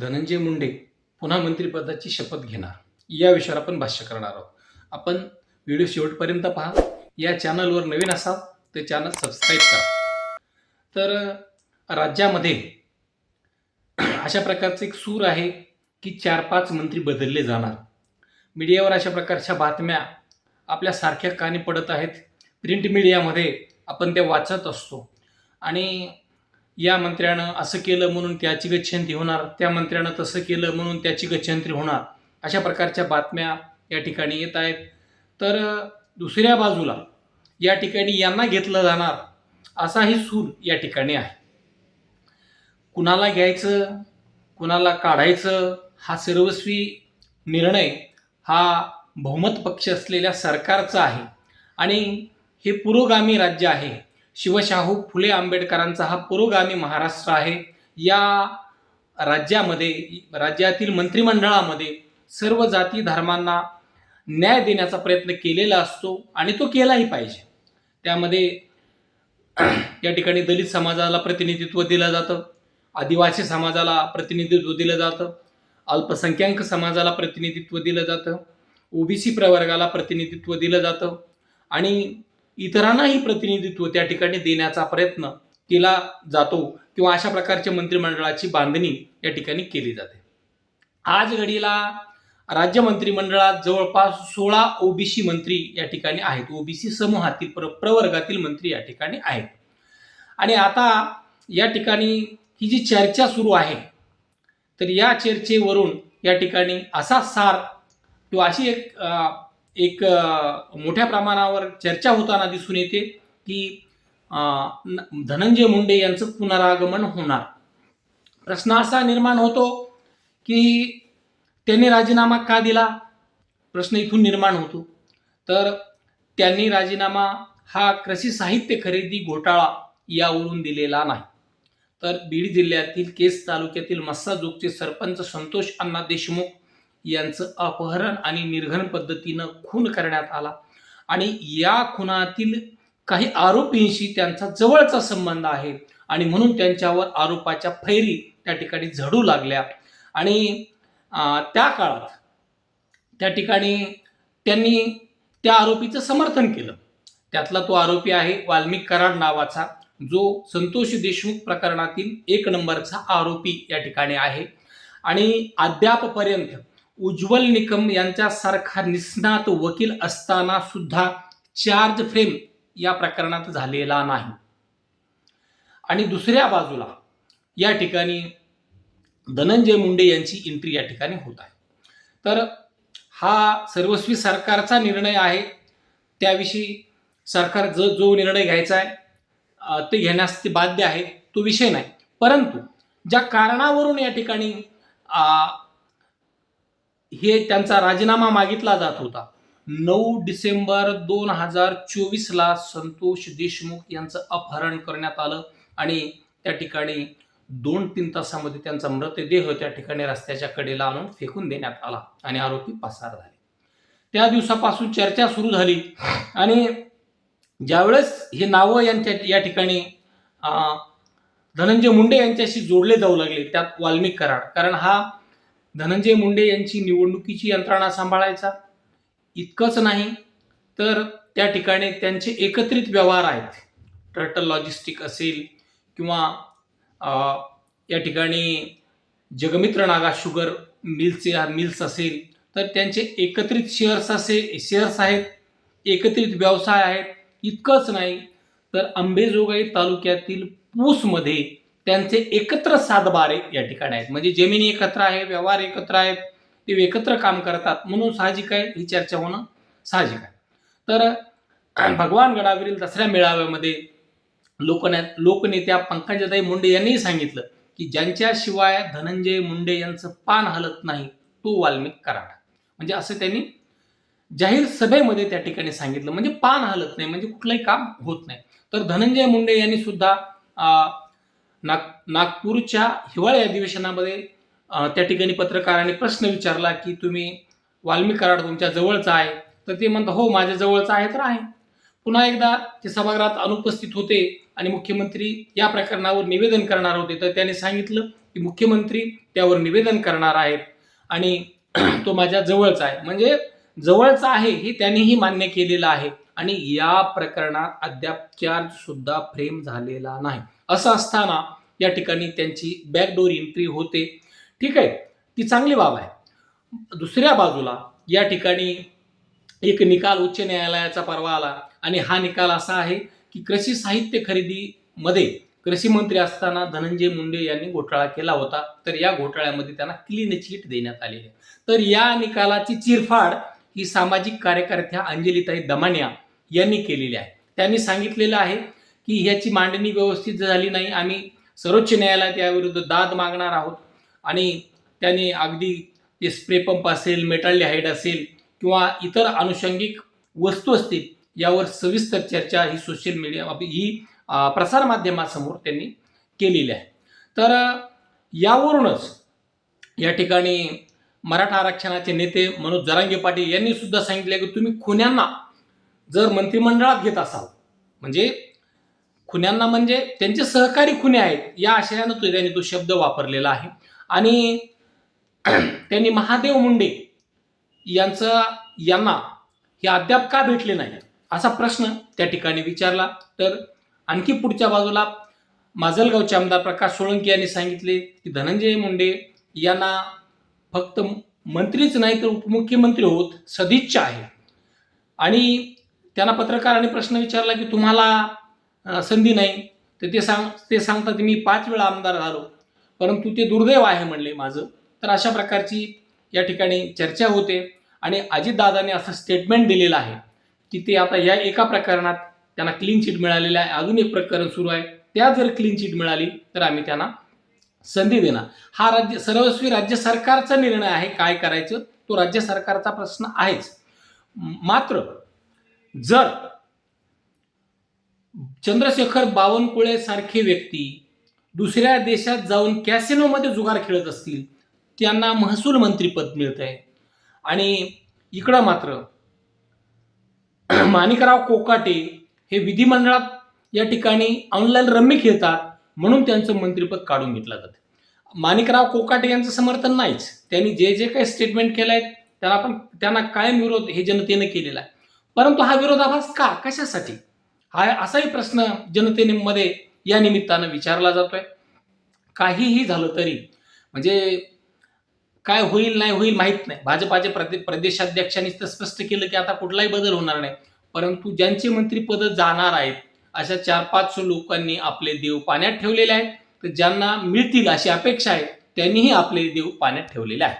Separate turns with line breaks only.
धनंजय मुंडे पुन्हा मंत्रिपदाची शपथ घेणार. या विषयावर आपण भाष्य करणार आहोत. आपण व्हिडिओ शेवटपर्यंत पहा. या चॅनलवर नवीन असाल तर चॅनल सबस्क्राईब करा. तर राज्यामध्ये अशा प्रकारचं एक सूर आहे की चार पाच मंत्री बदलले जाणार. मीडियावर अशा प्रकारच्या बातम्या आपल्या सारख्या कानी पडत आहेत. प्रिंट मीडियामध्ये आपण त्या वाचत असतो. आणि या मंत्र्यानं असं केलं म्हणून त्याची गच्छंती होणार त्या मंत्र्यानं तसं केलं म्हणून त्याची गच्छंती होणार अशा प्रकारच्या बातम्या या ठिकाणी येत आहेत. तर दुसऱ्या बाजूला या ठिकाणी यांना घेतलं जाणार असाही सूर या ठिकाणी आहे. कुणाला घ्यायचं कुणाला काढायचं हा सर्वस्वी निर्णय हा बहुमत पक्ष असलेल्या सरकारचा आहे आणि हे पुरोगामी राज्य आहे. शिवशाहू फुले आंबेडकरांचा हा पुरोगामी महाराष्ट्र आहे. या राज्यामध्ये राज्यातील मंत्रिमंडळामध्ये सर्व जाती धर्मांना न्याय देण्याचा प्रयत्न केलेला असतो आणि तो केलाही पाहिजे. त्यामध्ये या ठिकाणी दलित समाजाला प्रतिनिधित्व दिलं जातं आदिवासी समाजाला प्रतिनिधित्व दिलं जातं अल्पसंख्याक समाजाला प्रतिनिधित्व दिलं जातं ओबीसी प्रवर्गाला प्रतिनिधित्व दिलं जातं आणि इतरांनाही प्रतिनिधित्व त्या ठिकाणी देण्याचा प्रयत्न केला जातो किंवा अशा प्रकारच्या मंत्रिमंडळाची बांधणी या ठिकाणी केली जाते. आज घडीला राज्य मंत्रिमंडळात जवळपास सोळा ओबीसी मंत्री या ठिकाणी आहेत. ओबीसी समूहातील प्र प्रवर्गातील मंत्री या ठिकाणी आहेत. आणि आता या ठिकाणी ही जी चर्चा सुरू आहे तर या चर्चेवरून या ठिकाणी असा सार किंवा अशी एक एक मोठ्या प्रमाणावर चर्चा होताना दिसून येते की न- धनंजय मुंडे यांचं पुनरागमन होणार. प्रश्न असा निर्माण होतो की त्यांनी राजीनामा का दिला? प्रश्न इथून निर्माण होतो. तर त्यांनी राजीनामा हा कृषी साहित्य खरेदी घोटाळा यावरून दिलेला नाही. तर बीड जिल्ह्यातील केस तालुक्यातील मस्साजोगचे सरपंच संतोष अण्णा देशमुख यांचं अपहरण आणि निर्घन पद्धतीनं खून करण्यात आला. आणि या खुनातील काही आरोपींशी त्यांचा जवळचा संबंध आहे. आणि म्हणून त्यांच्यावर आरोपाच्या फैरी त्या ठिकाणी झडू लागल्या. आणि त्या काळात त्या ठिकाणी त्यांनी त्या आरोपीचं समर्थन केलं. त्यातला तो आरोपी आहे वाल्मिक कराड नावाचा जो संतोष देशमुख प्रकरणातील एक नंबरचा आरोपी या ठिकाणी आहे. आणि अद्यापपर्यंत उज्ज्वल निकम यांच्यासारखा निष्णात वकील असताना सुद्धा चार्ज फ्रेम या प्रकरणात झालेला नाही. आणि दुसऱ्या बाजूला या ठिकाणी धनंजय मुंडे यांची एंट्री या ठिकाणी होत आहे. तर हा सर्वस्वी सरकारचा निर्णय आहे. त्याविषयी सरकार ज जो निर्णय घ्यायचा आहे ते घेण्यास ते बाध्य आहे तो विषय नाही. परंतु ज्या कारणावरून या ठिकाणी हे त्यांचा राजीनामा मागितला जात होता. नऊ डिसेंबर दोन हजार चोवीसला संतोष देशमुख यांचं अपहरण करण्यात आलं आणि त्या ठिकाणी दोन तीन तासामध्ये त्यांचा मृतदेह त्या ठिकाणी रस्त्याच्या कडेला आणून फेकून देण्यात आला आणि आरोपी पसार झाले. त्या दिवसापासून चर्चा सुरू झाली आणि ज्यावेळेस हे नावं यांच्या या ठिकाणी धनंजय मुंडे यांच्याशी जोडले जाऊ लागले त्यात वाल्मिक कराड. कारण हा धनंजय मुंडे यांची निवडणुकीची यंत्रणा सांभाळायचा? इतकंच नाही तर त्या ठिकाणी त्यांचे एकत्रित व्यवहार आहेत. टर्टल लॉजिस्टिक असेल किंवा या ठिकाणी जगमित्र नागा शुगर मिल्सचे मिल्स असेल तर त्यांचे एकत्रित शेअर्स असे शेअर्स आहेत एकत्रित व्यवसाय आहेत इतकंच नाही तर अंबेजोगाई तालुक्यातील पूसमध्ये त्यांचे एकत्र सातबारे या ठिकाणी आहेत. म्हणजे जमिनी एकत्र आहे व्यवहार एकत्र आहेत ते एकत्र काम करतात. म्हणून साहजिक आहे ही चर्चा होणं साहजिक आहे. तर भगवान गडावरील दसऱ्या मेळाव्यामध्ये लोकने लोकनेत्या पंकजाताई मुंडे यांनीही सांगितलं की ज्यांच्याशिवाय धनंजय मुंडे यांचं पान हलत नाही तो वाल्मिक कराड. म्हणजे असं त्यांनी जाहीर सभेमध्ये त्या ठिकाणी सांगितलं. म्हणजे पान हलत नाही म्हणजे कुठलंही काम होत नाही. तर धनंजय मुंडे यांनी सुद्धा नाग नागपूरच्या हिवाळी अधिवेशनामध्ये त्या ठिकाणी पत्रकारांनी प्रश्न विचारला की तुम्ही वाल्मिक कराड तुमच्या जवळचा आहे. तर ते म्हणतात हो माझ्या जवळचा आहे तर आहे. पुन्हा एकदा ते सभागृहात अनुपस्थित होते आणि मुख्यमंत्री या प्रकरणावर निवेदन करणार होते. तर त्यांनी सांगितलं की मुख्यमंत्री त्यावर निवेदन करणार आहेत आणि तो माझ्या जवळचा आहे. म्हणजे जवळचा आहे हे त्यांनीही मान्य केलेलं आहे. आणि या प्रकरणात अद्याप चार्ज सुद्धा फ्रेम झालेला नाही. असं असताना या ठिकाणी त्यांची बॅकडोर एंट्री होते. ठीक आहे? ती चांगली बाब आहे. दुसऱ्या बाजूला या ठिकाणी एक निकाल उच्च न्यायालयाचा परवा आला आणि हा निकाल असा आहे की कृषी साहित्य खरेदीमध्ये कृषी मंत्री असताना धनंजय मुंडे यांनी घोटाळा केला होता. तर या घोटाळ्यामध्ये त्यांना क्लीन चिट देण्यात आलेली आहे. तर या निकालाची चिरफाड ही सामाजिक कार्यकर्त्या अंजलीताई दमानिया यांनी केलेली आहे. त्यांनी सांगितलेलं आहे की ह्याची मांडणी व्यवस्थित झाली नाही. आम्ही सर्वोच्च न्यायालयात याविरुद्ध दाद मागणार आहोत. आणि त्यांनी अगदी ते स्प्रे पंप असेल मेटाळली हाईड असेल किंवा इतर अनुषंगिक वस्तू असतील यावर सविस्तर चर्चा ही सोशल मीडिया ही प्रसारमाध्यमासमोर त्यांनी केलेली आहे. तर यावरूनच या ठिकाणी मराठा आरक्षणाचे नेते मनोज जरांगे पाटील यांनी सुद्धा सांगितले की तुम्ही खुन्यांना जर मंत्रिमंडळात घेत असाल म्हणजे खुन्यांना म्हणजे त्यांचे सहकारी खुने आहेत या आशयानं तो त्यांनी तो शब्द वापरलेला आहे. आणि त्यांनी महादेव मुंडे यांचं यांना हे अद्याप का भेटले नाही असा प्रश्न त्या ठिकाणी विचारला. तर आणखी पुढच्या बाजूला माजलगावचे आमदार प्रकाश सोळंकी यांनी सांगितले की धनंजय मुंडे यांना फक्त मंत्रीच नाही तर उपमुख्यमंत्री होत सदिच्छा आहे. आणि त्यांना पत्रकारांनी प्रश्न विचारला की तुम्हाला संधी नाही. तर ते सांग ते सांगतात मी पाच वेळा आमदार झालो. परंतु ते दुर्दैव आहे म्हणले माझं. तर अशा प्रकारची या ठिकाणी चर्चा होते आणि अजितदादाने असं स्टेटमेंट दिलेलं आहे की ते आता या एका प्रकरणात त्यांना क्लीन चिट मिळालेलं आहे. अजून एक प्रकरण सुरू आहे. त्या जर क्लीन चिट मिळाली तर आम्ही त्यांना संधी देणार. हा राज्य सर्वस्वी राज्य सरकारचा निर्णय आहे काय करायचं? तो राज्य सरकारचा प्रश्न आहेच. मात्र जर चंद्रशेखर बावनकुळे सारखे व्यक्ती दुसऱ्या देशात जाऊन कॅसिनोमध्ये जुगार खेळत असतील त्यांना महसूल मंत्रीपद मिळत आहे. आणि इकडं मात्र माणिकराव कोकाटे हे विधिमंडळात या ठिकाणी ऑनलाईन रम्मी खेळतात म्हणून त्यांचं मंत्रिपद काढून घेतलं जातं. माणिकराव कोकाटे यांचं समर्थन नाहीच. त्यांनी जे जे काही स्टेटमेंट केलं आहे त्याला पण त्यांना कायम विरोध हे जनतेने केलेला आहे. परंतु हा विरोधाभास का? कशासाठी? हा असाही प्रश्न जनतेमध्ये या निमित्तानं विचारला जातोय. काहीही झालं तरी म्हणजे काय होईल नाही होईल माहीत नाही. भाजपाचे प्रदे प्रदेशाध्यक्षांनी तर स्पष्ट केलं की आता कुठलाही बदल होणार नाही. परंतु ज्यांची मंत्रीपद जाणार आहेत अशा चार पाच लोकांनी आपले देव पाण्यात ठेवलेले आहेत. तर ज्यांना मिळतील अशी अपेक्षा आहे त्यांनीही आपले देव पाण्यात ठेवलेले आहेत.